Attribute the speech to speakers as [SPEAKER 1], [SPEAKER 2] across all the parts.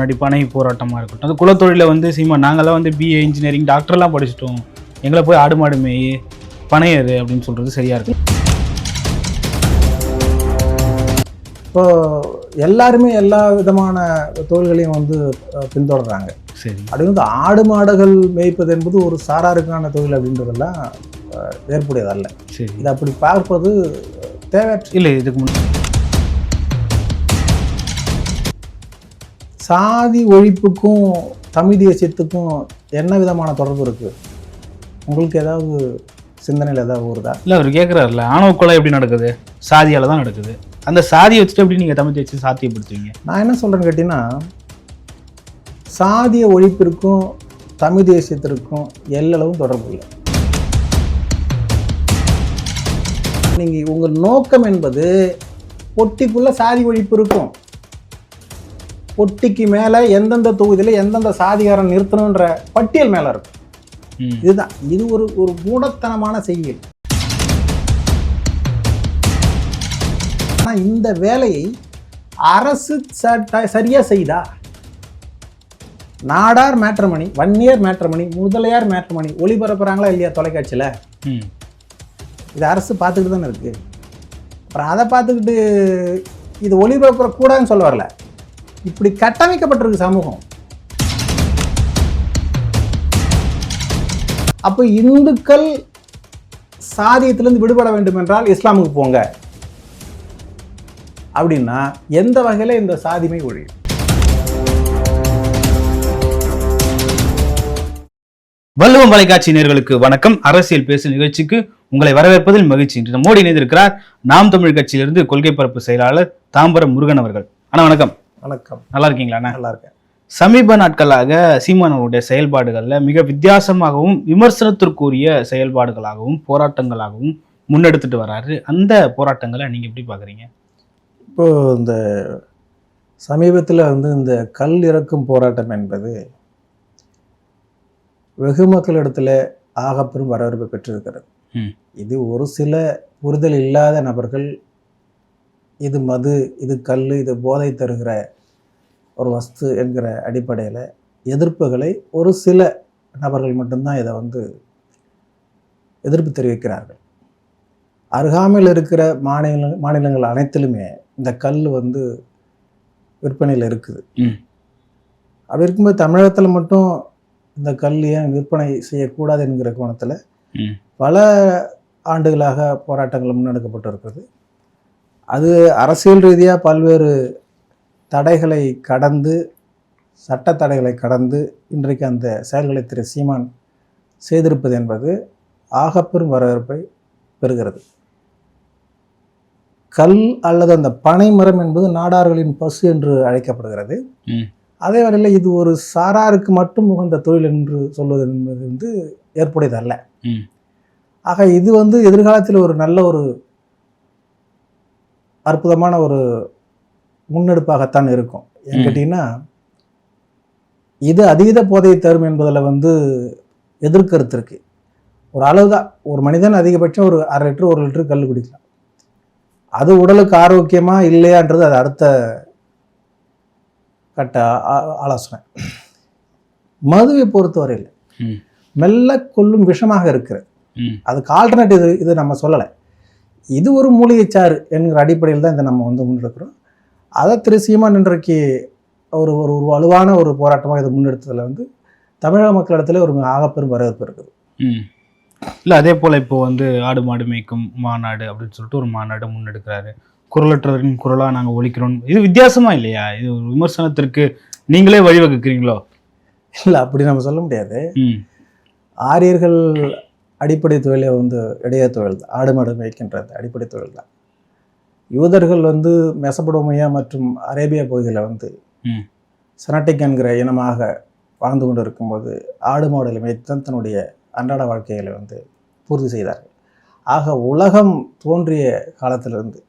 [SPEAKER 1] முன்னாடி பனை போராட்டமாக இருக்கட்டும். அது குலத்தொழில வந்து சீமா நாங்களாம் வந்து பிஏ இன்ஜினியரிங் டாக்டர்லாம் படிச்சிட்டோம். எங்களை போய் ஆடு மாடு மேய் பனையரு அப்படின்னு சொல்கிறது சரியா இருக்கு.
[SPEAKER 2] இப்போ எல்லாருமே எல்லா விதமான தொழில்களையும் வந்து பின்தொடர்றாங்க.
[SPEAKER 1] சரி.
[SPEAKER 2] அப்படி வந்து ஆடு மாடுகள் மேய்ப்பது என்பது ஒரு சாராருக்கான தொழில் அப்படின்றதெல்லாம் ஏற்புடையதல்ல.
[SPEAKER 1] சரி.
[SPEAKER 2] இது அப்படி பார்ப்பது தேவையற்ற
[SPEAKER 1] இல்லை இதுக்கு முன்னாடி
[SPEAKER 2] சாதி ஒழிப்புக்கும் தமிழ் தேசியத்துக்கும் என்ன விதமான தொடர்பு இருக்குது உங்களுக்கு ஏதாவது சிந்தனையில் ஏதாவது வருதா?
[SPEAKER 1] இல்லை அவர் கேட்குறாருல ஆணவ கொலை எப்படி நடக்குது? சாதியால் தான் நடக்குது. அந்த சாதியை வச்சுட்டு எப்படி நீங்கள் தமிழ் தேய்ச்சி சாத்தியப்படுத்துவீங்க?
[SPEAKER 2] நான் என்ன சொல்கிறேன்னு கேட்டிங்கன்னா சாதிய ஒழிப்பிற்கும் தமிழ் தேசியத்திற்கும் எல்லளவும் தொடர்பு இல்லை. நீங்கள் உங்கள் நோக்கம் என்பது பொட்டிக்குள்ள சாதி ஒழிப்பு இருக்கும். பொட்டிக்கு மேலே எந்தெந்த தொகுதியில் எந்தெந்த சாதிகாரன் நிறுத்தணுன்ற பட்டியல் மேலே இருக்கும். இதுதான். இது ஒரு ஒரு மூடத்தனமான செய்கை ஆனால் இந்த வேலையை அரசு சட்ட சரியா செய்தா? நாடார் மேட்ரமணி வன்னியர் மேட்ரமணி முதலியார் மேட்ரமணி ஒளிபரப்புறாங்களா இல்லையா தொலைக்காட்சியில்? இது அரசு பார்த்துக்கிட்டு தானே இருக்கு. அப்புறம் அதை பார்த்துக்கிட்டு இது ஒளிபரப்புறக்கூடாதுன்னு சொல்ல வரல. இப்படி கட்டமைக்கப்பட்டிருக்கு சமூகம். அப்போ இந்துக்கள் சாதியத்திலிருந்து விடுபட வேண்டும் என்றால் இஸ்லாமுக்கு போங்க. அப்படின்னா எந்த வகையில் இந்த சாதிமை ஒழியும்?
[SPEAKER 1] வள்ளுவம் தொலைக்காட்சி நேர்களுக்கு வணக்கம். அரசியல் பேசும் நிகழ்ச்சிக்கு உங்களை வரவேற்பதில் மகிழ்ச்சி. இன்று மோடி இணைந்திருக்கிறார். நாம் தமிழ் கட்சியிலிருந்து கொள்கை பரப்பு செயலாளர் தாம்பரம் முருகன் அவர்கள். அண்ணா வணக்கம்.
[SPEAKER 2] வணக்கம்.
[SPEAKER 1] நல்லா இருக்கீங்களா அண்ணா?
[SPEAKER 2] நல்லா இருக்கேன்
[SPEAKER 1] சமீப நாட்களாக சீமான் அவருடைய செயல்பாடுகள்ல மிக வித்தியாசமாகவும் விமர்சனத்திற்குரிய செயல்பாடுகளாகவும் போராட்டங்களாகவும் முன்னெடுத்துட்டு வராரு. அந்த போராட்டங்களை நீங்க எப்படி பாக்குறீங்க?
[SPEAKER 2] இப்போ இந்த சமீபத்தில் வந்து இந்த கல் இறக்கும் போராட்டம் என்பது வெகு மக்களிடத்தில் ஆகப்பெரும் வரவேற்பை பெற்றிருக்கிறது.
[SPEAKER 1] ம்.
[SPEAKER 2] இது ஒரு சில புரிதல் இல்லாத நபர்கள் இது மது இது கல் இது போதை தருகிற ஒரு வஸ்து என்கிற அடிப்படையில் எதிர்ப்புகளை ஒரு சில நபர்கள் மட்டும்தான் இதை வந்து எதிர்ப்பு தெரிவிக்கிறார்கள் அருகாமையில் இருக்கிற மாநில மாநிலங்கள் அனைத்திலுமே இந்த கல் வந்து விற்பனையில் இருக்குது. அப்படி இருக்கும்போது தமிழகத்தில் மட்டும் இந்த கல் ஏன் விற்பனை செய்யக்கூடாது என்கிற கோணத்தில். பல ஆண்டுகளாக போராட்டங்கள் முன்னெடுக்கப்பட்டு இருக்கிறது அது அரசியல் ரீதியாக பல்வேறு தடைகளை கடந்து சட்ட தடைகளை கடந்து இன்றைக்கு அந்த செயல்களை திரு சீமான் செய்திருப்பது என்பது ஆகப்பெரும் வரவேற்பை பெறுகிறது கல் அல்லது அந்த பனைமரம் என்பது நாடார்களின் பசு என்று அழைக்கப்படுகிறது. அதே வேளையில் இது ஒரு சாராருக்கு மட்டும் உகந்த தொழில் என்று சொல்வது என்பது வந்து ஏற்புடையதல்ல. ஆக இது வந்து எதிர்காலத்தில் ஒரு நல்ல ஒரு அற்புதமான ஒரு முன்னெடுப்பாகத்தான் இருக்கும். ஏன்னு
[SPEAKER 1] ம்.
[SPEAKER 2] கேட்டிங்கன்னா இது அதீத போதையை தரும் என்பதில் வந்து எதிர்கருத்து இருக்கு. ஒரு அளவு தான் ஒரு மனிதன் அதிகபட்சம் ஒரு அரை லிட்டர் ஒரு லிட்டர் கல் குடிக்கலாம். அது உடலுக்கு ஆரோக்கியமா இல்லையான்றது அது அடுத்த கட்ட ஆலோசனை. மதுவை பொறுத்தவரையில். மெல்ல கொல்லும் விஷமாக இருக்கிறது. அதுக்கு ஆல்டர்னேட்டிவ் இது நம்ம சொல்லலை. இது ஒரு மூலிகைச்சாறு என்கிற அடிப்படையில் தான் இதை நம்ம வந்து முன்னெடுக்கிறோம். அதை திரு சீமான் இன்றைக்கு ஒரு ஒரு ஒரு வலுவான ஒரு போராட்டமாக இதை முன்னெடுத்ததில் வந்து தமிழக மக்களிடத்துல ஒரு ஆகப்பெரும் வரவேற்பு இருக்குது.
[SPEAKER 1] ம். இல்லை அதே போல் இப்போ வந்து ஆடு மாடு மேய்க்கும் மாநாடு அப்படின்னு சொல்லிட்டு ஒரு மாநாடு முன்னெடுக்கிறாரு. குரலற்றவரின் குரலாக நாங்கள் ஒழிக்கிறோம். இது வித்தியாசமா இல்லையா? இது ஒரு விமர்சனத்திற்கு நீங்களே வழிவகுக்கிறீங்களோ?
[SPEAKER 2] இல்லை அப்படி நம்ம சொல்ல முடியாது.
[SPEAKER 1] ம்.
[SPEAKER 2] ஆரியர்கள் அடிப்படை தொழிலே வந்து இடையே தொழில் தான் ஆடு மாடு மேய்க்கின்றது அடிப்படை தொழில் தான் யூதர்கள் வந்து மெசபடோமியா மற்றும் அரேபியா பகுதியில் வந்து. செனட்டிக் என்கிற இனமாக வாழ்ந்து கொண்டு இருக்கும்போது ஆடு மாடுகளை மேய்த்து தான் தன்னுடைய அன்றாட வாழ்க்கைகளை வந்து பூர்த்தி செய்தார்கள். ஆக உலகம் தோன்றிய காலத்திலிருந்து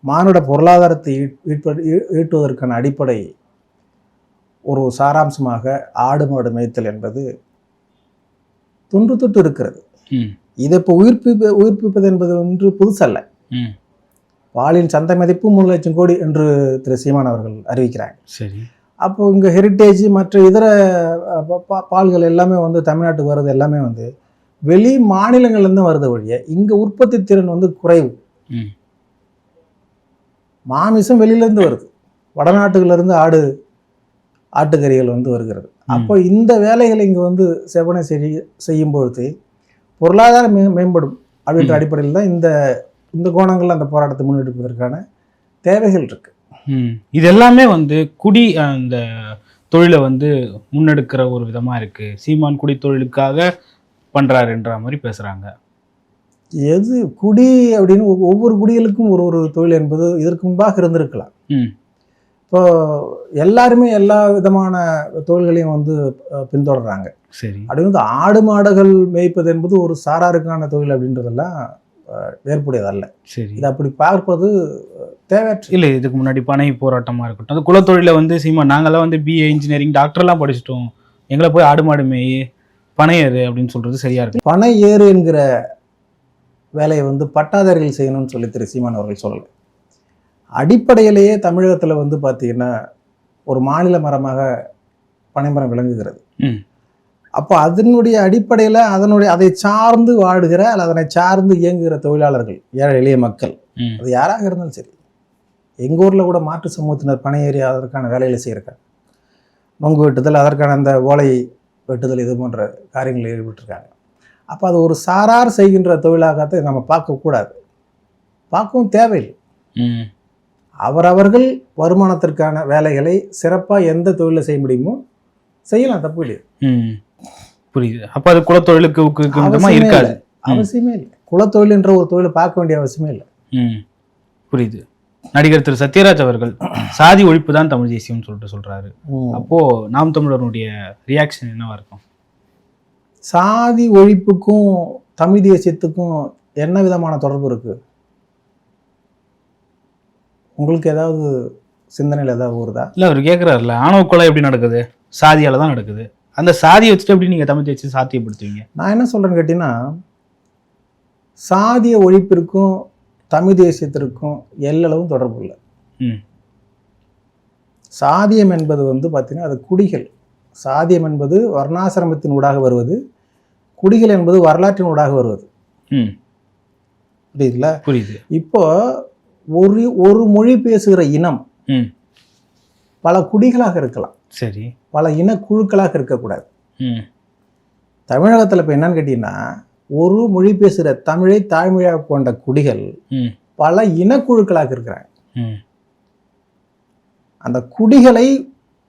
[SPEAKER 2] மானுட பொருளாதாரத்தை ஈட்- ஈட்ப- ஈட்டுவதற்கான அடிப்படை ஒரு சாராம்சமாக ஆடு மாடு மேய்த்தல் என்பது தொன்று தொட்டு இருக்கிறது. இதை இப்போ உயிர்ப்பிப்பு உயிர்ப்பிப்பது என்பது ஒன்று புதுசல்ல. பாலின் சந்தை மதிப்பு மூணு லட்சம் கோடி என்று திரு சீமான் அவர்கள் அறிவிக்கிறாங்க.
[SPEAKER 1] சரி.
[SPEAKER 2] அப்போ இங்கே ஹெரிட்டேஜ் மற்ற இதர பால்கள் எல்லாமே வந்து தமிழ்நாட்டுக்கு வர்றது எல்லாமே வந்து வெளி மாநிலங்கள்லேருந்து வருது ஒழிய இங்கே உற்பத்தி திறன் வந்து குறைவு. மாமிசம் வெளியிலேருந்து வருது. வடநாட்டுகளிலிருந்து ஆடு ஆட்டுக்கறிகள் வந்து வருகிறது. அப்போ இந்த வேலைகளை இங்கே வந்து செவனை செய்யும் பொழுது பொருளாதார மேம்படும் அப்படின்ற அடிப்படையில் தான் இந்த இந்த கோணங்களில் அந்த போராட்டத்தை முன்னெடுப்பதற்கான தேவைகள் இருக்கு.
[SPEAKER 1] இது எல்லாமே வந்து குடி அந்த தொழிலை வந்து முன்னெடுக்கிற ஒரு விதமாக இருக்குது சீமான் குடி தொழிலுக்காக பண்ணுறாருன்ற மாதிரி பேசுகிறாங்க
[SPEAKER 2] எது குடி அப்படின்னு ஒவ்வொரு குடிகளுக்கும் ஒரு ஒரு தொழில் என்பது இதற்கு முன்பாக இருந்திருக்கலாம். இப்போ எல்லாருமே எல்லா விதமான தொழில்களையும் வந்து பின்தொடர்றாங்க.
[SPEAKER 1] சரி.
[SPEAKER 2] அப்படி வந்து ஆடு மாடுகள் மேய்ப்பது என்பது ஒரு சாராருக்கான தொழில் அப்படின்றதெல்லாம் ஏற்புடையதல்ல
[SPEAKER 1] சரி.
[SPEAKER 2] இது அப்படி பார்ப்பது தேவையற்ற
[SPEAKER 1] இல்லை இதுக்கு முன்னாடி பனை போராட்டமாக இருக்கட்டும். அது குலத்தொழில வந்து சீமா நாங்களாம் வந்து பிஏ இன்ஜினியரிங் டாக்டர்லாம் படிச்சிட்டோம். எங்களை போய் ஆடு மாடு மேய் பனையேறு அப்படின்னு சொல்கிறது சரியாக இருக்கு.
[SPEAKER 2] பனை ஏறு என்கிற வேலையை வந்து பட்டாதாரிகள் செய்யணும்னு சொல்லி திரு சீமான் அவர்கள் சொல்லலை. அடிப்படையிலேயே தமிழகத்தில் வந்து பார்த்திங்கன்னா ஒரு மாநில மரமாக பனைமரம் விளங்குகிறது. அப்போ அதனுடைய அடிப்படையில் அதனுடைய அதை சார்ந்து வாடுகிற அல்லது அதனை சார்ந்து இயங்குகிற தொழிலாளர்கள் ஏழை எளிய மக்கள். அது யாராக இருந்தாலும் சரி. எங்கள் ஊரில் கூட மாற்று சமூகத்தினர் பணியேறி அதற்கான வேலையில் செய்யிருக்காங்க நொங்கு வெட்டுதல் அதற்கான அந்த ஓலை வெட்டுதல் இது போன்ற காரியங்களில் ஈடுபட்டிருக்காங்க. அப்போ அது ஒரு சாரார் செய்கின்ற தொழிலாகத்தை நம்ம பார்க்கக்கூடாது பார்க்கவும் தேவையில்லை. அவரவர்கள் வருமானத்திற்கான வேலைகளை சிறப்பாக எந்த தொழிலை செய்ய முடியுமோ செய்யலாம் தப்பு இல்லையா.
[SPEAKER 1] புரியுது. அப்ப அது குலத்தொழிலுக்கு ஊக்குவிக்கும் இருக்காது.
[SPEAKER 2] அவசியமே இல்லை. குலத்தொழில் என்ற ஒரு தொழிலை பார்க்க வேண்டிய அவசியமே இல்லை.
[SPEAKER 1] புரியுது. நடிகர் திரு சத்யராஜ் அவர்கள் சாதி ஒழிப்பு தான் தமிழ் தேசியம்னு சொல்லிட்டு சொல்றாரு. அப்போ நாம் தமிழருடைய ரியாக்ஷன் என்னவா இருக்கும்?
[SPEAKER 2] சாதி ஒழிப்புக்கும் தமிழ் தேசியத்துக்கும் என்ன விதமான தொடர்பு இருக்கு? உங்களுக்கு ஏதாவது சிந்தனையில் ஏதாவது ஊறுதா?
[SPEAKER 1] இல்லை அவர் கேட்குறாருல ஆணவ கொலை எப்படி நடக்குது? சாதியால் தான் நடக்குது. அந்த சாதியை வச்சுட்டு எப்படி நீங்கள் தமிழ் தேசியம் சாத்தியப்படுத்துவீங்க?
[SPEAKER 2] நான் என்ன சொல்கிறேன்னு கேட்டிங்கன்னா சாதிய ஒழிப்பிற்கும் தமிழ் தேசியத்திற்கும் எல்லளவும் தொடர்பு இல்லை. சாதியம் என்பது வந்து பார்த்திங்கன்னா அது குடிகள். சாதியம் என்பது வர்ணாசிரமத்தின் ஊடாக வருவது. குடிகள் என்பது வரலாற்றின் ஊடாக வருவது. புரியுதுங்களா
[SPEAKER 1] புரியுது.
[SPEAKER 2] இப்போ ஒரு ஒரு மொழி பேசுகிற இனம் பல குடிகளாக இருக்கலாம்.
[SPEAKER 1] சரி.
[SPEAKER 2] பல இனக்குழுக்களாக இருக்கக்கூடாது. தமிழகத்தில் இப்போ என்னன்னு கேட்டிங்கன்னா ஒரு மொழி பேசுகிற தமிழை தாய்மொழியாக கொண்ட குடிகள் பல இனக்குழுக்களாக இருக்கிறாங்க. அந்த குடிகளை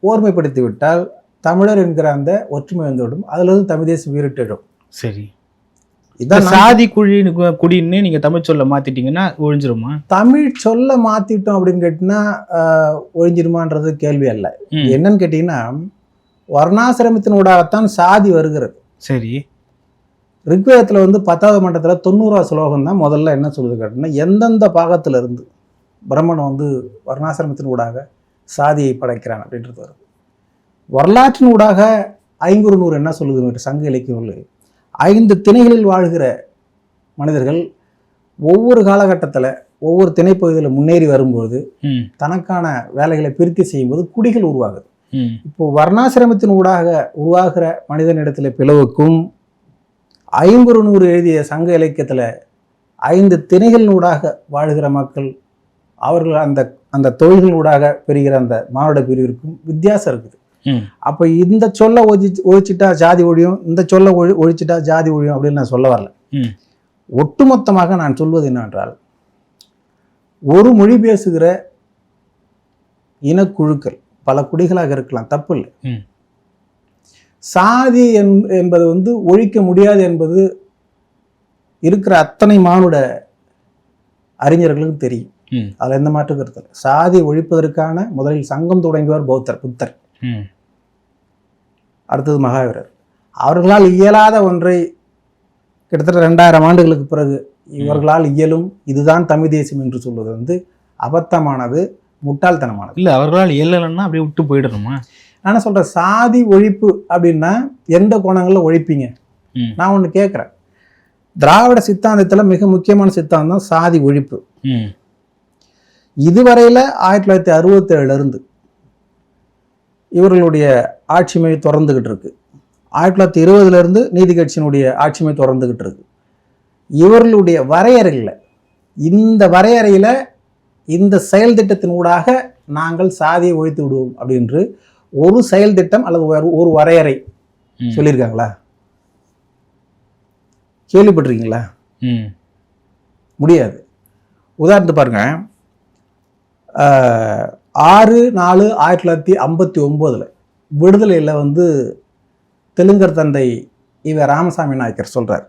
[SPEAKER 2] ஓர்மைப்படுத்தி விட்டால் தமிழர் என்கிற அந்த ஒற்றுமை வந்துவிடும். அதிலிருந்து தமிழ் தேசம் வீரிட்டெழும்
[SPEAKER 1] சரி.
[SPEAKER 2] இதான்
[SPEAKER 1] சாதி குழின்னு குடின்னு நீங்க தமிழ் சொல்ல மாற்றிட்டீங்கன்னா ஒழிஞ்சிருமா?
[SPEAKER 2] தமிழ் சொல்ல மாத்திட்டோம் அப்படின்னு கேட்டினா ஒழிஞ்சிருமான்றது கேள்வி அல்ல. என்னன்னு கேட்டிங்கன்னா வர்ணாசிரமத்தினூடாகத்தான் சாதி வருகிறது.
[SPEAKER 1] சரி.
[SPEAKER 2] ரிக்வேதத்தில் வந்து பத்தாவது மண்டலத்தில் தொண்ணூறா ஸ்லோகம் தான் முதல்ல என்ன சொல்லுது கேட்டிங்கன்னா எந்தெந்த பாகத்திலிருந்து பிரம்மன் வந்து வர்ணாசிரமத்தினூடாக சாதியை படைக்கிறான் அப்படின்றது வருது. வரலாற்றினூடாக ஐங்குறு நூறு என்ன சொல்லுது சங்க இலக்கியம் ஐந்து திணைகளில் வாழ்கிற மனிதர்கள் ஒவ்வொரு காலகட்டத்தில் ஒவ்வொரு திணைப்பகுதியில் முன்னேறி வரும்போது தனக்கான வேலைகளை பிரித்தி செய்யும்போது குடிகள் உருவாகுது. இப்போ வர்ணாசிரமத்தின் ஊடாக உருவாகிற மனிதனிடத்தில் பிளவுக்கும் ஐம்பது நூறு எழுதிய சங்க இலக்கியத்தில் ஐந்து திணைகளின் ஊடாக வாழ்கிற மக்கள் அவர்கள் அந்த அந்த தொழில்களூடாக பெறுகிற அந்த மானுட பிரிவிற்கும் வித்தியாசம் இருக்குது. அப்போ இந்த சொல்ல ஒதி ஒழிச்சிட்டா ஜாதி ஒழியும் இந்த சொல்ல ஒழி ஒழிச்சிட்டா ஜாதி ஒழியும் அப்படின்னு நான் சொல்ல வரல. ஒட்டுமொத்தமாக நான் சொல்வது என்னவென்றால் ஒரு மொழி பேசுகிற இனக்குழுக்கள் பல குடிகளாக இருக்கலாம் தப்பு இல்லை. சாதி என்பது வந்து ஒழிக்க முடியாது என்பது இருக்கிற அத்தனை மானுட அறிஞர்களுக்கு தெரியும். அதில் எந்த மாற்று கருத்தில் சாதி ஒழிப்பதற்கான முதலில் சங்கம் தொடங்கியவர் பௌத்தர் புத்தர். அடுத்தது மகாவீரர். அவர்களால் இயலாத ஒன்றை கிட்டத்தட்ட ரெண்டாயிரம் ஆண்டுகளுக்கு பிறகு இவர்களால் இயலும். இதுதான் தமிழ் தேசியம் என்று சொல்வது வந்து அபத்தமானது முட்டாள்தனமானது.
[SPEAKER 1] இல்லை அவர்களால் இயலலைன்னா அப்படியே விட்டு போயிடணுமா?
[SPEAKER 2] நான் சொல்கிறேன் சாதி ஒழிப்பு அப்படின்னா எந்த கோணங்களில் ஒழிப்பீங்க? நான் ஒன்று கேட்குறேன் திராவிட சித்தாந்தத்தில் மிக முக்கியமான சித்தாந்தம் சாதி ஒழிப்பு. இதுவரையில் ஆயிரத்தி தொள்ளாயிரத்தி அறுபத்தேழுலேருந்து இவர்களுடைய ஆட்சிமை தொடர்ந்துகிட்டு இருக்கு ஆயிரத்தி தொள்ளாயிரத்தி இருபதுலேருந்து நீதி கட்சியினுடைய ஆட்சிமை தொடர்ந்துகிட்டு இருக்கு இவர்களுடைய வரையறையில் இந்த வரையறையில் இந்த செயல் திட்டத்தின் ஊடாக நாங்கள் சாதியை ஒழித்து விடுவோம் அப்படின்று ஒரு செயல் திட்டம் அல்லது ஒரு- வரையறை. சொல்லியிருக்காங்களா? கேள்விப்பட்டிருக்கீங்களா? முடியாது. உதாரணத்துக்கு பாருங்க. ஆஹ், ஆறு நாலு ஆயிரத்தி தொள்ளாயிரத்தி ஐம்பத்தி ஒம்போதில் விடுதலையில் வந்து தெலுங்கர் தந்தை இவ ராமசாமி நாயக்கர் சொல்கிறார்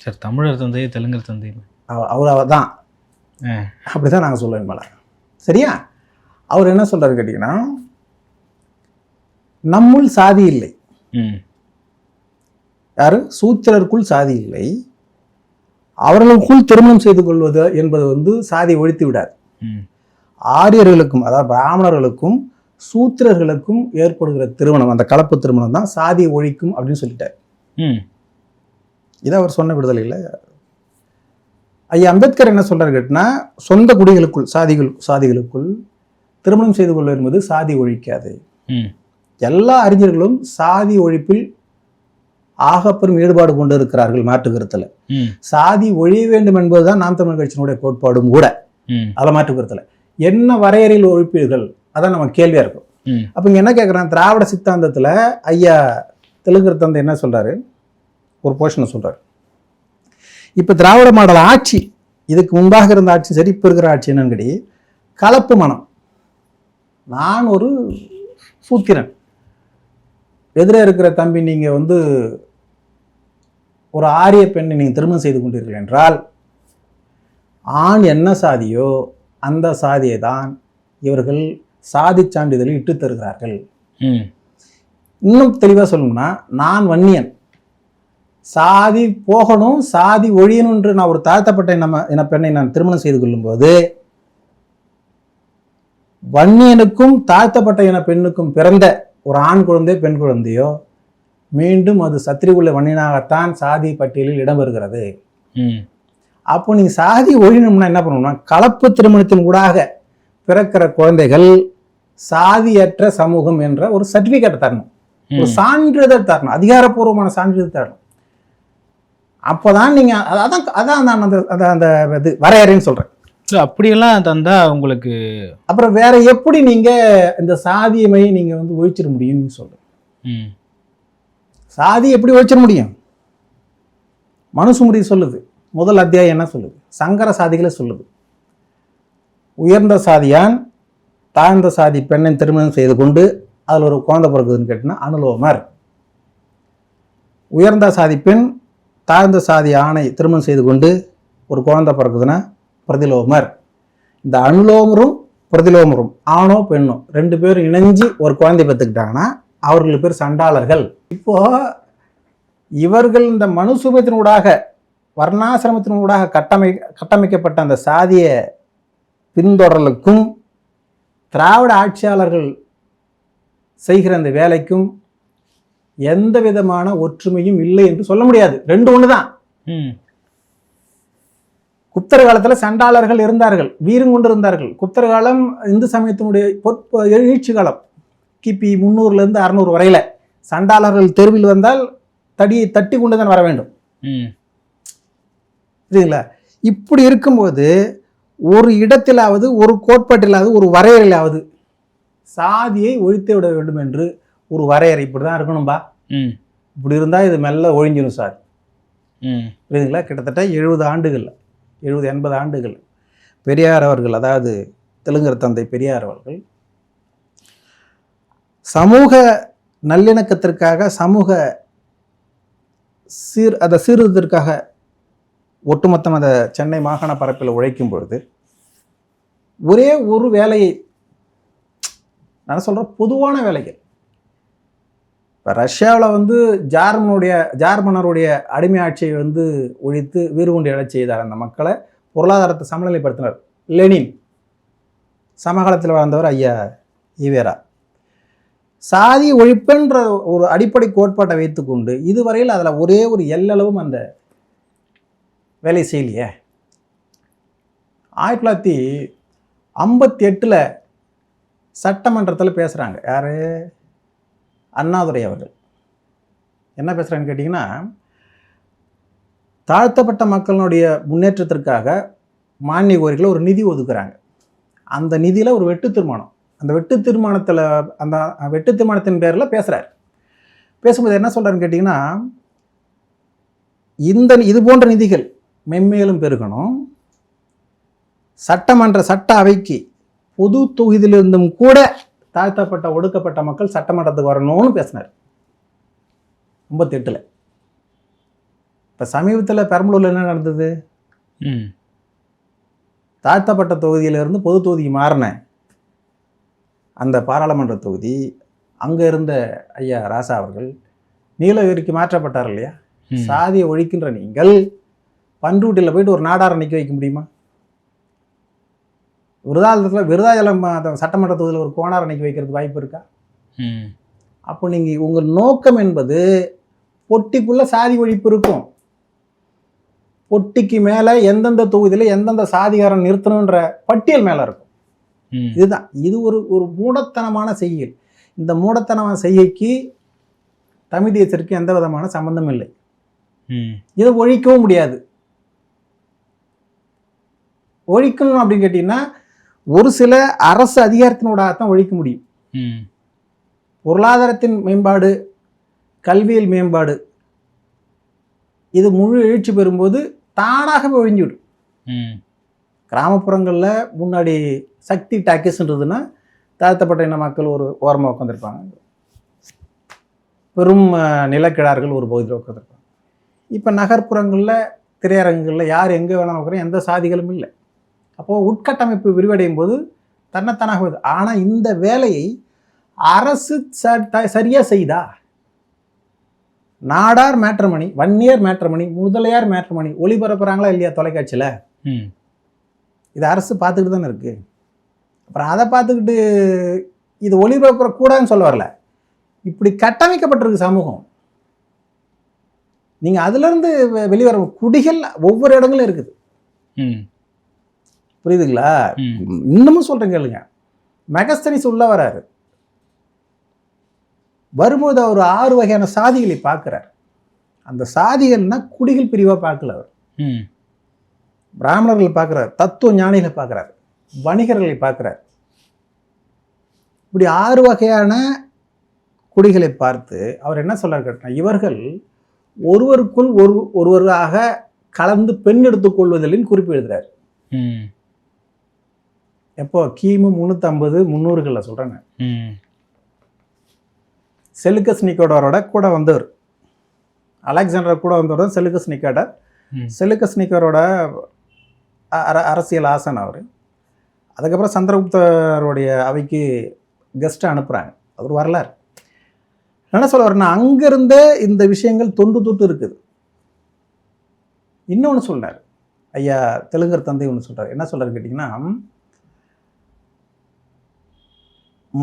[SPEAKER 1] சரி தமிழர் தந்தை தெலுங்கர் தந்தை.
[SPEAKER 2] அவர் அவர் தான். அப்படி தான் நாங்கள் சொல்லுவேன் மேலே சரியா? அவர் என்ன சொல்கிறாரு கேட்டிங்கன்னா நம்முள் சாதி இல்லை.
[SPEAKER 1] ம்.
[SPEAKER 2] யாரு? சூத்திரருக்குள் சாதி இல்லை. அவர்களுக்குள் திருமணம் செய்து கொள்வது என்பது வந்து சாதி ஒழித்து விடாது.
[SPEAKER 1] ம்.
[SPEAKER 2] ஆரியர்களுக்கும் அதாவது பிராமணர்களுக்கும் சூத்திரர்களுக்கும் ஏற்படுகிற திருமணம் அந்த கலப்பு திருமணம் தான் சாதி ஒழிக்கும் அப்படின்னு சொல்லிட்டார். இதை அவர் சொன்ன விடுதலையில் ஐயா அம்பேத்கர் என்ன சொல்றாரு கேட்டினா சொந்த குடிகளுக்குள் சாதிகள் சாதிகளுக்குள் திருமணம் செய்து கொள்வது என்பது சாதி ஒழிக்காது. எல்லா அறிஞர்களும் சாதி ஒழிப்பில் ஆகப்பெரும் ஈடுபாடு கொண்டு இருக்கிறார்கள் மாற்று கருத்துல. சாதி ஒழிய வேண்டும் என்பதுதான் நாம் தமிழ் கட்சியினுடைய கோட்பாடும் கூட. அதில் மாற்று கருத்துல. என்ன வரையறையில் ஒழிப்பீர்கள்? அதான் நம்ம கேள்வியா இருக்கும். அப்ப இங்க என்ன கேட்குறான் திராவிட சித்தாந்தத்துல ஐயா தெலுங்கர் தந்தை என்ன சொல்றாரு? ஒரு போர்ஷனை சொல்றாரு. இப்ப திராவிட மாடல் ஆட்சி இதுக்கு முன்பாக இருந்த ஆட்சி சரி இப்ப இருக்கிற ஆட்சி என்னன்னு கேட்டி கலப்பு மனம். நான் ஒரு சூத்திரன். எதிரே இருக்கிற தம்பி நீங்க வந்து ஒரு ஆரிய பெண்ணை நீங்க திருமணம் செய்து கொண்டீர்கள் என்றால் ஆண் என்ன சாதியோ அந்த சாதியை தான் இவர்கள் சாதி சான்றிதழில் இட்டு தருகிறார்கள்.
[SPEAKER 1] ம்.
[SPEAKER 2] இன்னும் தெளிவாக சொல்லணும்னா நான் வன்னியன். சாதி போகணும் சாதி ஒழியணும் என்று நான் ஒரு தாழ்த்தப்பட்ட நம்ம இன பெண்ணை நான் திருமணம் செய்து கொள்ளும்போது வன்னியனுக்கும் தாழ்த்தப்பட்ட இன பெண்ணுக்கும் பிறந்த ஒரு ஆண் குழந்தை பெண் குழந்தையோ மீண்டும் அது சத்திரிகுள்ள வன்னியனாகத்தான் சாதி பட்டியலில் இடம்பெறுகிறது அப்போ நீங்க சாதி ஒழியணும்னா என்ன பண்ணணும்னா கலப்பு திருமணத்தின் ஊடாக பிறக்கிற குழந்தைகள் சாதியற்ற சமூகம் என்ற ஒரு சர்டிபிகேட் தரணும். ஒரு சான்றிதழ் தரணும். அதிகாரப்பூர்வமான சான்றிதழ் தரணும். அப்போதான் நீங்க அ- அதான் அதான் நான் அந்த அந்த- அந்த இது வரையறைன்னு சொல்றேன்.
[SPEAKER 1] இல்ல, அப்படியெல்லாம் தந்தா உங்களுக்கு
[SPEAKER 2] அப்புறம் வேற எப்படி நீங்க இந்த சாதியமை நீங்க வந்து ஒழிச்சிட முடியும்னு சொல்றேன். சாதி எப்படி ஒழிச்சிட முடியும்? மனுசுமுடி சொல்லுது. முதல் அத்தியாயம் என்ன சொல்லுது? சங்கர சாதிகளை சொல்லுது. உயர்ந்த சாதியான் தாழ்ந்த சாதி பெண்ணை திருமணம் செய்து கொண்டு அதில் ஒரு குழந்தை பிறகுதுன்னு கேட்டினா அனுலோமர். உயர்ந்த சாதி பெண் தாழ்ந்த சாதி ஆணை திருமணம் செய்து கொண்டு ஒரு குழந்தை பிறகுதுன்னா பிரதிலோமர். இந்த அனுலோமரும் பிரதிலோமரும் ஆணோ பெண்ணோ ரெண்டு பேரும் இணைஞ்சு ஒரு குழந்தை பெற்றுக்கிட்டாங்கன்னா அவர்கள் பேர் சண்டாளர்கள். இப்போது இவர்கள் இந்த மனுசுபத்தினூடாக வர்ணாசிரமத்தினூடாக கட்டமை கட்டமைக்கப்பட்ட அந்த சாதிய பின்தொடரலுக்கும் திராவிட ஆட்சியாளர்கள் செய்கிற அந்த வேலைக்கும் எந்த விதமான ஒற்றுமையும் இல்லை என்று சொல்ல முடியாது. ரெண்டு ஒன்று தான் குப்தர் காலத்தில் சண்டாளர்கள் இருந்தார்கள் வீரம் கொண்டு இருந்தார்கள். குப்தர் காலம் இந்து சமயத்தினுடைய எழுச்சி காலம் கிபி முந்நூறுலேருந்து அறநூறு வரையில. சண்டாளர்கள் தெருவில் வந்தால் தடியை தட்டி கொண்டு தான் வர வேண்டும்.
[SPEAKER 1] ம்
[SPEAKER 2] புரியுதுங்களா இப்படி இருக்கும்போது ஒரு இடத்திலாவது ஒரு கோட்பாட்டிலாவது ஒரு வரையறையிலாவது சாதியை ஒழித்து விட வேண்டும் என்று ஒரு வரையறை இப்படி தான் இருக்கணும்பா இப்படி இருந்தால் இது மெல்ல ஒழிஞ்சிடும் சார்.
[SPEAKER 1] ம்.
[SPEAKER 2] புரியுதுங்களா? கிட்டத்தட்ட எழுபது ஆண்டுகள் எழுபது எண்பது ஆண்டுகள். பெரியார் அவர்கள் அதாவது தெலுங்கர் தந்தை பெரியார் அவர்கள் சமூக நல்லிணக்கத்திற்காக சமூக சீர் அதை சீர்திருத்தத்திற்காக ஒட்டுமொத்தம் அந்த சென்னை மாகாண பரப்பில் உழைக்கும் பொழுது ஒரே ஒரு வேலையை நான் சொல்கிறேன் பொதுவான வேலைகள். இப்போ ரஷ்யாவில் வந்து ஜார்மனுடைய ஜார்மனருடைய அடிமை ஆட்சியை வந்து ஒழித்து வீறுகுண்டு எழச் செய்தார் அந்த மக்களை. பொருளாதாரத்தை சமநிலைப்படுத்தினார் லெனின். சமகாலத்தில் வாழ்ந்தவர் ஐயா ஈவேரா. சாதி ஒழிப்புன்ற ஒரு அடிப்படை கோட்பாட்டை வைத்துக்கொண்டு இதுவரையில் அதில் ஒரே ஒரு எல்லளவும் அந்த வேலை செய்யலையே. ஆயிரத்தி தொள்ளாயிரத்தி ஐம்பத்தி எட்டில் சட்டமன்றத்தில் பேசுகிறாங்க யார்? அண்ணாதுரை அவர்கள். என்ன பேசுகிறாங்கன்னு கேட்டிங்கன்னா தாழ்த்தப்பட்ட மக்களினுடைய முன்னேற்றத்திற்காக மானிய கோரிக்கையில் ஒரு நிதி ஒதுக்குறாங்க. அந்த நிதியில் ஒரு வெட்டு தீர்மானம் அந்த வெட்டு தீர்மானத்தில் அந்த வெட்டு தீர்மானத்தின் பேரில் பேசுகிறார் பேசும்போது என்ன சொல்கிறாருன்னு கேட்டிங்கன்னா இந்த இது போன்ற நிதிகள் மென்மேலும் பெருகணும். சட்டமன்ற சட்ட அவைக்கு பொது தொகுதியிலிருந்தும் கூட தாழ்த்தப்பட்ட ஒடுக்கப்பட்ட மக்கள் சட்டமன்றத்துக்கு வரணும்னு பேசினார். ஐம்பத்தெட்டில். இப்போ சமீபத்தில் பெரம்பலூரில் என்ன நடந்தது? தாழ்த்தப்பட்ட தொகுதியிலிருந்து பொது தொகுதிக்கு மாறின அந்த பாராளுமன்ற தொகுதி அங்கே இருந்த ஐயா ராசா அவர்கள் நீலகிரிக்கு மாற்றப்பட்டார் இல்லையா. சாதியை ஒழிக்கின்ற நீங்கள் பண்ருட்டியில் போயிட்டு ஒரு நாடாரை நிற்க வைக்க முடியுமா? விருதாலயத்தில் விருதாச்சலம் சட்டமன்ற தொகுதியில் ஒரு கோணாரை நிற்க வைக்கிறதுக்கு வாய்ப்பு இருக்கா? அப்போ நீங்கள் உங்கள் நோக்கம் என்பது பொட்டிக்குள்ளே சாதி ஒழிப்பு இருக்கும். பொட்டிக்கு மேலே எந்தெந்த தொகுதியில் எந்தெந்த சாதிகாரன் நிறுத்தணுன்ற பட்டியல் மேலே இருக்கும். இதுதான். இது ஒரு ஒரு மூடத்தனமான செய்கை இந்த மூடத்தனமான செய்கைக்கு தமிழ் தேசத்திற்கு எந்த விதமான சம்பந்தம் இல்லை. இதை ஒழிக்கவும் முடியாது. ஒழிக்கணும் அப்படின்னு கேட்டிங்கன்னா ஒரு சில அரசு அதிகாரத்தினூடாக தான் ஒழிக்க முடியும்.
[SPEAKER 1] ம்.
[SPEAKER 2] பொருளாதாரத்தின் மேம்பாடு கல்வியல் மேம்பாடு இது முழு எழுச்சி பெறும்போது தானாகவே ஒழிஞ்சிவிடும். கிராமப்புறங்களில் முன்னாடி சக்தி டாக்கீஸ்ன்றதுன்னா தாழ்த்தப்பட்ட இன மக்கள் ஒரு ஓரமாக உட்காந்துருப்பாங்க பெரும் நிலக்கிழார்கள் ஒரு பகுதியில் உட்காந்துருப்பாங்க இப்போ நகர்ப்புறங்களில் திரையரங்குகளில் யார் எங்கே வேணாலும் உட்கார எந்த சாதிகளும் இல்லை. அப்போது உட்கட்டமைப்பு விரிவடையும் போது தன்னைத்தானாக வருது ஆனால் இந்த வேலையை அரசு சரியாக செய்தா? நாடார் மேட்ரமணி வன்னியர் மேட்ரமணி முதலியார் மேட்ரமணி ஒளிபரப்புறாங்களா இல்லையா தொலைக்காட்சியில்?
[SPEAKER 1] ம்.
[SPEAKER 2] இது அரசு பார்த்துக்கிட்டு தானே இருக்கு. அப்புறம் அதை பார்த்துக்கிட்டு இது ஒளிபரப்புற கூடாதுன்னு சொல்ல வரல. இப்படி கட்டமைக்கப்பட்டிருக்கு சமூகம். நீங்கள் அதுலேருந்து வெளிவர குடிகள் ஒவ்வொரு இடங்களும் இருக்குது.
[SPEAKER 1] ம்.
[SPEAKER 2] புரியுதுங்களா? இன்னமும் சொல்கிறேன் கேளுங்க. மெகஸ்தனிஸ் உள்ள வராரு. வரும்போது அவர் ஆறு வகையான சாதிகளை பார்க்குறார். அந்த சாதிகள்னா குடிகள் பிரிவாக பார்க்கல அவர். பிராமணர்களை பார்க்குறார் தத்துவ ஞானிகளை பார்க்குறார் வணிகர்களை பார்க்குறார். இப்படி ஆறு வகையான குடிகளை பார்த்து அவர் என்ன சொல்றாரு கேட்டா இவர்கள் ஒருவருக்குள் ஒரு ஒருவராக கலந்து பெண் எடுத்துக்கொள்வதில் குறிப்பு எழுதுறார்.
[SPEAKER 1] ம்.
[SPEAKER 2] எப்போ? கிமு முந்நூற்றம்பது முந்நூறுகளில் சொல்கிறேன்
[SPEAKER 1] ம்.
[SPEAKER 2] செலுக்கஸ் நிக்கோடரோட கூட வந்தவர். அலெக்சாண்டர் கூட வந்தவர் தான் செலுக்கஸ் நிக்கோடர். செலுக்கஸ் நிக்கோரோட அர- அரசியல் ஆசன் அவர். அதுக்கப்புறம் சந்திரகுப்தருடைய அவைக்கு கெஸ்ட்டை அனுப்புகிறாங்க அது ஒரு வரலாறு. என்ன சொல்ல வரேன்னா அங்கேருந்தே இந்த விஷயங்கள் தொன்று தொட்டு இருக்குது. இன்னொன்று சொன்னார் ஐயா தெலுங்கர் தந்தை ஒன்று சொல்றாரு. என்ன சொல்றாரு கேட்டிங்கன்னா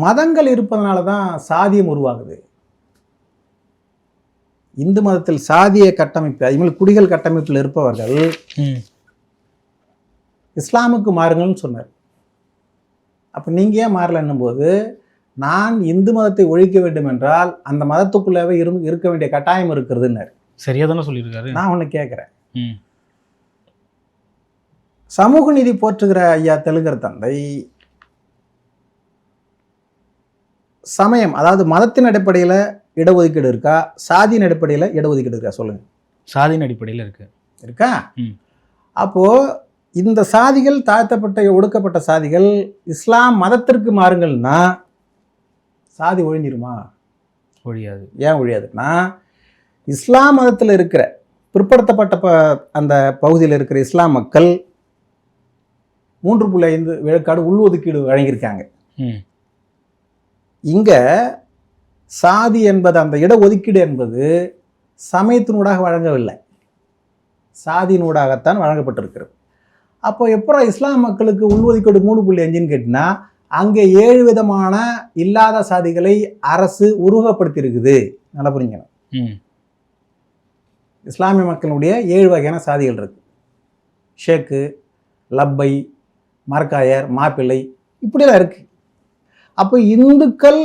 [SPEAKER 2] மதங்கள் இருப்பதனால தான் சாதியம் உருவாகுது. இந்து மதத்தில் சாதிய கட்டமைப்பு அதே மாதிரி குடிகள் கட்டமைப்பில் இருப்பவர்கள் இஸ்லாமுக்கு மாறுங்கள்னு சொன்னார். அப்போ நீங்கள் ஏன் மாறலன்னும் போது நான் இந்து மதத்தை ஒழிக்க வேண்டும் என்றால் அந்த மதத்துக்குள்ளவே இருந்து இருக்க வேண்டிய கட்டாயம் இருக்கிறதுன்னாரு
[SPEAKER 1] சரியா தானே சொல்லியிருக்காரு?
[SPEAKER 2] நான் ஒன்று கேட்குறேன் சமூக நீதி போற்றுகிற ஐயா தெலுங்கர் தந்தை சமயம் அதாவது மதத்தின் அடிப்படையில் இடஒதுக்கீடு இருக்கா? சாதியின் அடிப்படையில் இடஒதுக்கீடு இருக்கா? சொல்லுங்க.
[SPEAKER 1] சாதியின் அடிப்படையில் இருக்கு.
[SPEAKER 2] இருக்கா?
[SPEAKER 1] ம்.
[SPEAKER 2] அப்போ இந்த சாதிகள் தாழ்த்தப்பட்ட ஒடுக்கப்பட்ட சாதிகள் இஸ்லாம் மதத்திற்கு மாறுங்கள்னா சாதி ஒழிஞ்சிருமா?
[SPEAKER 1] ஒழியாது.
[SPEAKER 2] ஏன் ஒழியாதுன்னா இஸ்லாம் மதத்தில் இருக்கிற பிற்படுத்தப்பட்ட ப அந்த பகுதியில் இருக்கிற இஸ்லாம் மக்கள் மூன்று புள்ளி ஐந்து விழுக்காடு உள்ஒதுக்கீடு வழங்கியிருக்காங்க. இங்கே சாதி என்பது அந்த இடஒதுக்கீடு என்பது சமயத்தினூடாக வழங்கவில்லை. சாதியினூடாகத்தான் வழங்கப்பட்டிருக்கிறது. அப்போ எப்போ இஸ்லாம் மக்களுக்கு உள்ஒதுக்கீடு மூணு புள்ளி அஞ்சுன்னு கேட்டினா அங்கே ஏழு விதமான இல்லாத சாதிகளை அரசு உருவகப்படுத்தியிருக்குது. நல்லா புரிஞ்சுக்கணும். இஸ்லாமிய மக்களுடைய ஏழு வகையான சாதிகள் இருக்கு. ஷேக்கு லப்பை மரக்காயர் மாப்பிள்ளை இப்படிலாம் இருக்கு. அப்போ இந்துக்கள்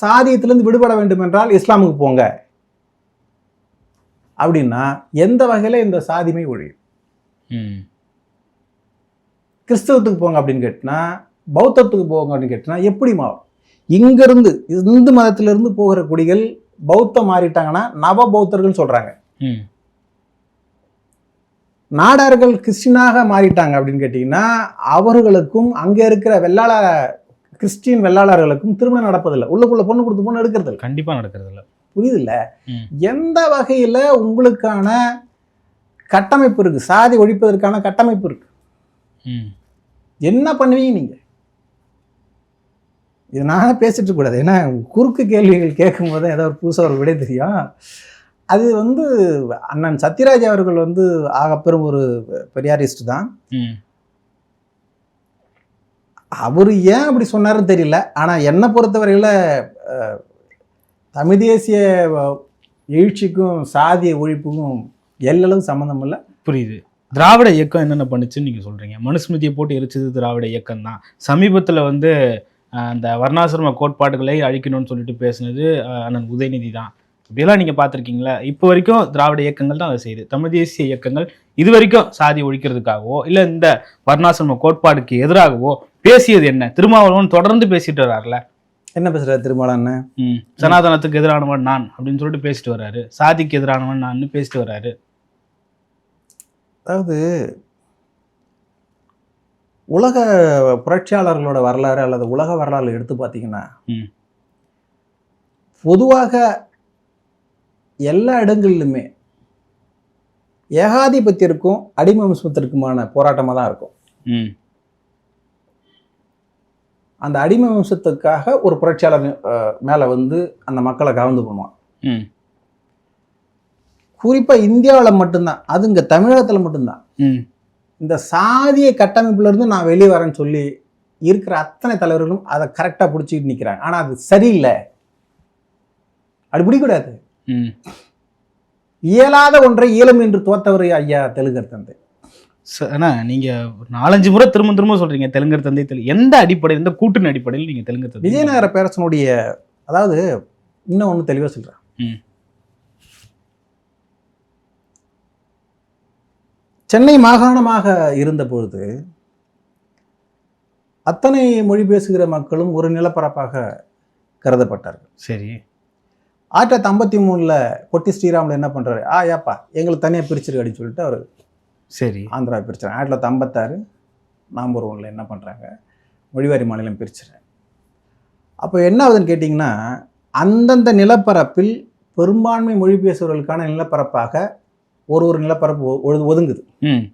[SPEAKER 2] சாதியத்திலிருந்து விடுபட வேண்டும் என்றால் இஸ்லாமுக்கு போங்க. அப்படின்னா எந்த வகையில இந்த சாதிமை ஒழியும்? கிறிஸ்தவத்துக்கு போங்க அப்படின்னு கேட்டினா பௌத்தத்துக்கு போங்க அப்படின்னு கேட்டினா எப்படி மாறும்? இங்கிருந்து இந்து மதத்திலிருந்து போகிற குடிகள் பௌத்தம் மாறிட்டாங்கன்னா நவ பௌத்தர்கள் சொல்றாங்க.
[SPEAKER 1] ம்.
[SPEAKER 2] நாடார்கள் கிறிஸ்டினாக மாறிட்டாங்க அப்படின்னு கேட்டிங்கன்னா அவர்களுக்கும் அங்கே இருக்கிற வெள்ளாள கிறிஸ்டின் வெள்ளாளர்களுக்கும் திருமணம் நடப்பதில்லை. உள்ளுக்குள்ள பொண்ணு கொடுத்து பொண்ணு எடுக்கிறது இல்லை
[SPEAKER 1] கண்டிப்பா நடக்கிறது இல்ல
[SPEAKER 2] புரியுதில்ல. எந்த வகையில் உங்களுக்கான கட்டமைப்பு இருக்கு? சாதி ஒழிப்பதற்கான கட்டமைப்பு இருக்கு. என்ன பண்ணுவீங்க நீங்க? இது நானே பேசிட்டு கூடாது ஏன்னா குறுக்கு கேள்விகள் கேட்கும் போது ஏதோ ஒரு புதுசாக ஒரு விடை தெரியும். அது வந்து அண்ணன் சத்யராஜ் அவர்கள் வந்து ஆகப்பெரும் ஒரு பெரியாரிஸ்ட் தான். அவர் ஏன் அப்படி சொன்னார்னு தெரியல. ஆனால் என்னை பொறுத்தவரையில் தமிழ் தேசிய எழுச்சிக்கும் சாதிய ஒழிப்புக்கும் எல்லளவு சம்மந்தம் இல்லை.
[SPEAKER 1] புரியுது. திராவிட இயக்கம் என்னென்ன பண்ணுச்சுன்னு நீங்கள் சொல்கிறீங்க மனுஸ்மிருதியை போட்டு எரிச்சது திராவிட இயக்கம் தான். சமீபத்தில் வந்து அந்த வர்ணாசிரம கோட்பாடுகளை அழிக்கணும்னு சொல்லிட்டு பேசுனது அண்ணன் உதயநிதி தான். இப்படியெல்லாம் நீங்கள் பார்த்துருக்கீங்களா? இப்போ வரைக்கும் திராவிட இயக்கங்கள் தான் அதை செய்யுது. தமிழ் தேசிய இயக்கங்கள் இது வரைக்கும் சாதி ஒழிக்கிறதுக்காகவோ இல்லை இந்த வர்ணாசிரம கோட்பாடுக்கு எதிராகவோ பேசியது என்ன? திருமாவளவன் தொடர்ந்து பேசிட்டு வர்றாருல
[SPEAKER 2] என்ன பேசுகிறார் திருமாலான்னு
[SPEAKER 1] ம். சனாதனத்துக்கு எதிரானவன் நான் அப்படின்னு சொல்லிட்டு பேசிட்டு வர்றாரு சாதிக்கு எதிரானவன் நான் பேசிட்டு வர்றாரு
[SPEAKER 2] அதாவது உலக புரட்சியாளர்களோட வரலாறு அல்லது உலக வரலாறு எடுத்து பார்த்தீங்கன்னா. பொதுவாக எல்லா இடங்களிலுமே ஏகாதிபத்தியருக்கும் அடிமை வம்சத்திற்குமான போராட்டமாக தான் இருக்கும்.
[SPEAKER 1] ம்.
[SPEAKER 2] அந்த அடிமை வம்சத்துக்காக ஒரு புரட்சியாளர் மேலே வந்து அந்த மக்களை கவர்ந்து
[SPEAKER 1] ம்.
[SPEAKER 2] குறிப்பாக இந்தியாவில் மட்டும்தான் அது இங்கே தமிழகத்தில் மட்டும்தான்.
[SPEAKER 1] ம்.
[SPEAKER 2] இந்த சாதிய கட்டமைப்புல இருந்து நான் வெளியே வரேன்னு சொல்லி இருக்கிற அத்தனை தலைவர்களும் அதை கரெக்டாக பிடிச்சிக்கிட்டு நிற்கிறாங்க ஆனால் அது சரியில்லை. அப்படி பிடிக்கூடாது. இயலாத ஒன்றை இயலும் என்று தோத்தவர் ஐயா தெலுங்கர் தந்தை.
[SPEAKER 1] அண்ணா நீங்க ஒரு நாலஞ்சு முறை திரும்ப திரும்ப சொல்றீங்க தெலுங்கர் தந்தை தெலு எந்த அடிப்படையில் எந்த கூட்டின் அடிப்படையில் நீங்க தெலுங்கர் தந்தை?
[SPEAKER 2] விஜயநகர பேரரசனுடைய அதாவது இன்னும் ஒன்று தெளிவாக சொல்கிறேன். சென்னை மாகாணமாக இருந்த பொழுது அத்தனை மொழி பேசுகிற மக்களும் ஒரு நிலப்பரப்பாக கருதப்பட்டார்கள்.
[SPEAKER 1] சரி.
[SPEAKER 2] ஆயிரத்தி தொள்ளாயிரத்தி ஐம்பத்தி மூணில் பொட்டி ஸ்ரீராமுல என்ன பண்ணுறாரு ஆ ஏப்பா எங்களுக்கு தனியாக பிரிச்சிருக்கு அப்படின்னு சொல்லிட்டு அவர்
[SPEAKER 1] சரி.
[SPEAKER 2] ஆந்திரா பிரிச்சாங்க ஆயிரத்தி தொள்ளாயிரத்தி ஐம்பத்தாறு நவம்பர் ஒன்றில் என்ன பண்ணுறாங்க மொழிவாரி மாநிலம் பிரிச்சுறாங்க அப்போ என்ன ஆகுதுன்னு கேட்டிங்கன்னா அந்தந்த நிலப்பரப்பில் பெரும்பான்மை மொழி பேசுபவர்களுக்கான நிலப்பரப்பாக ஒரு ஒரு நிலப்பரப்பு ஒ- ஒது- ஒதுங்குது.
[SPEAKER 1] ம்.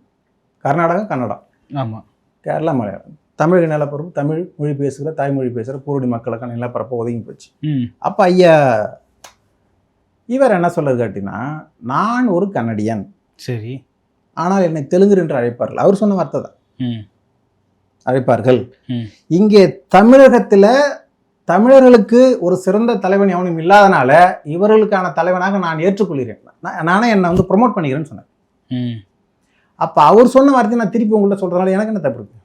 [SPEAKER 2] கர்நாடகா கன்னடா
[SPEAKER 1] ஆமா.
[SPEAKER 2] கேரளா மலையாளம். தமிழக நிலப்பரப்பு தமிழ் மொழி பேசுகிற தாய்மொழி பேசுகிற பூர்வடி மக்களுக்கான நிலப்பரப்பு ஒதுங்கி போச்சு. அப்போ ஐயா இவர் என்ன சொல்றது கேட்டிங்கன்னா நான் ஒரு கன்னடியன்.
[SPEAKER 1] சரி.
[SPEAKER 2] ஆனால் என்னை தெலுங்கர் என்று அழைப்பார்கள். அவர் சொன்ன வார்த்தை தான். அழைப்பார்கள். இங்கே தமிழகத்துல தமிழர்களுக்கு ஒரு சிறந்த தலைவன் எவனும் இல்லாதனால இவர்களுக்கான தலைவனாக நான் ஏற்றுக்கொள்கிறேன். நான் நானே என்னை வந்து ப்ரொமோட் பண்ணிக்கிறேன்னு சொன்னேன். அப்ப அவர் சொன்ன வார்த்தையை நான் திருப்பி உங்கள்ட்ட சொல்றதுனால எனக்கு என்ன தப்பு இருக்கு?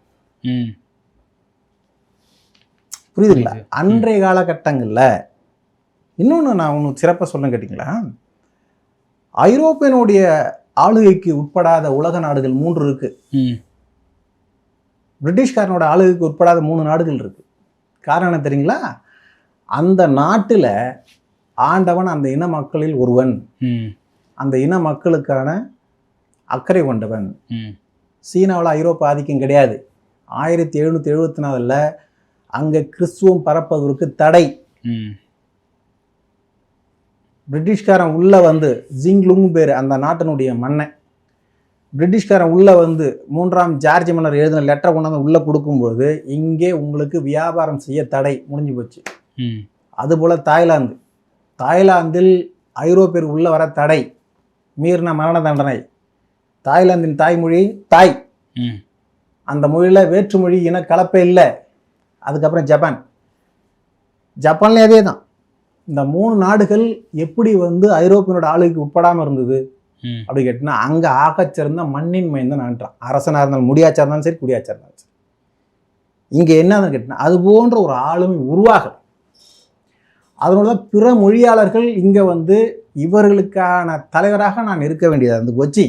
[SPEAKER 2] புரியுதுங்களா?
[SPEAKER 1] புரியுது.
[SPEAKER 2] அன்றைய காலகட்டங்கள்ல இன்னொன்று நான் ஒன்று சிறப்பாக சொல்ல கேட்டிங்களா? ஐரோப்பியனுடைய ஆளுகைக்கு உட்படாத உலக நாடுகள் மூன்று இருக்கு.
[SPEAKER 1] ம்.
[SPEAKER 2] பிரிட்டிஷ்காரனோட ஆளுகைக்கு உட்படாத மூணு நாடுகள் இருக்கு. காரணம் என்ன தெரியுங்களா? அந்த நாட்டில் ஆண்டவன் அந்த இன மக்களில் ஒருவன். அந்த இன மக்களுக்கான அக்கறை கொண்டவன்.
[SPEAKER 1] ம்.
[SPEAKER 2] சீனாவில் ஐரோப்பா ஆதிக்கம் கிடையாது. ஆயிரத்தி எழுநூற்றி எழுபத்தி நாலில் அங்கே கிறிஸ்துவம் பரப்பதற்கு தடை. பிரிட்டிஷ்காரன் உள்ளே வந்து ஜிங்லுங் பேர் அந்த நாட்டினுடைய மன்னன். பிரிட்டிஷ்காரன் உள்ளே வந்து மூன்றாம் ஜார்ஜ் மன்னர் எழுதின லெட்டரை கொண்டாந்து உள்ளே கொடுக்கும்போது இங்கே உங்களுக்கு வியாபாரம் செய்ய தடை முடிஞ்சு போச்சு. அதுபோல் தாய்லாந்து. தாய்லாந்தில் ஐரோப்பியர் உள்ள வர தடை மீறின மரண தண்டனை. தாய்லாந்தின் தாய்மொழி தாய். அந்த மொழியில் வேற்றுமொழி இன கலப்பே இல்லை. அதுக்கப்புறம் ஜப்பான். ஜப்பான்லேயே அதே தான் இந்த மூணு நாடுகள் எப்படி வந்து ஐரோப்பியனோட ஆளுகைக்கு உட்படாமல் இருந்தது அப்படி கேட்டினா அங்கே ஆகச்சிறந்த மண்ணின் மைந்தன் ஆண்டான் அரசனாக இருந்தாலும் முடியாச்சா இருந்தாலும் சரி குடியாச்சா இருந்தாலும் சரி. இங்கே என்னன்னு கேட்டினா அது போன்ற ஒரு ஆளுமை உருவாகல. அதனால தான் பிற மொழியாளர்கள் இங்கே வந்து இவர்களுக்கான தலைவராக நான் இருக்க வேண்டியது அந்த கொச்சி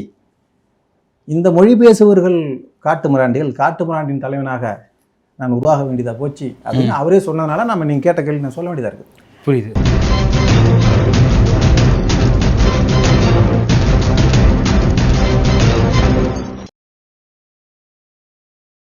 [SPEAKER 2] இந்த மொழி பேசுபவர்கள் காட்டு மிராண்டிகள் காட்டு மிராண்டின் தலைவனாக நான் உருவாக வேண்டியதாக போச்சு அப்படின்னு அவரே சொன்னதுனால நம்ம நீங்கள் கேட்ட கேள்வி நான் சொல்ல வேண்டியதாக இருக்குது
[SPEAKER 1] புரியுது.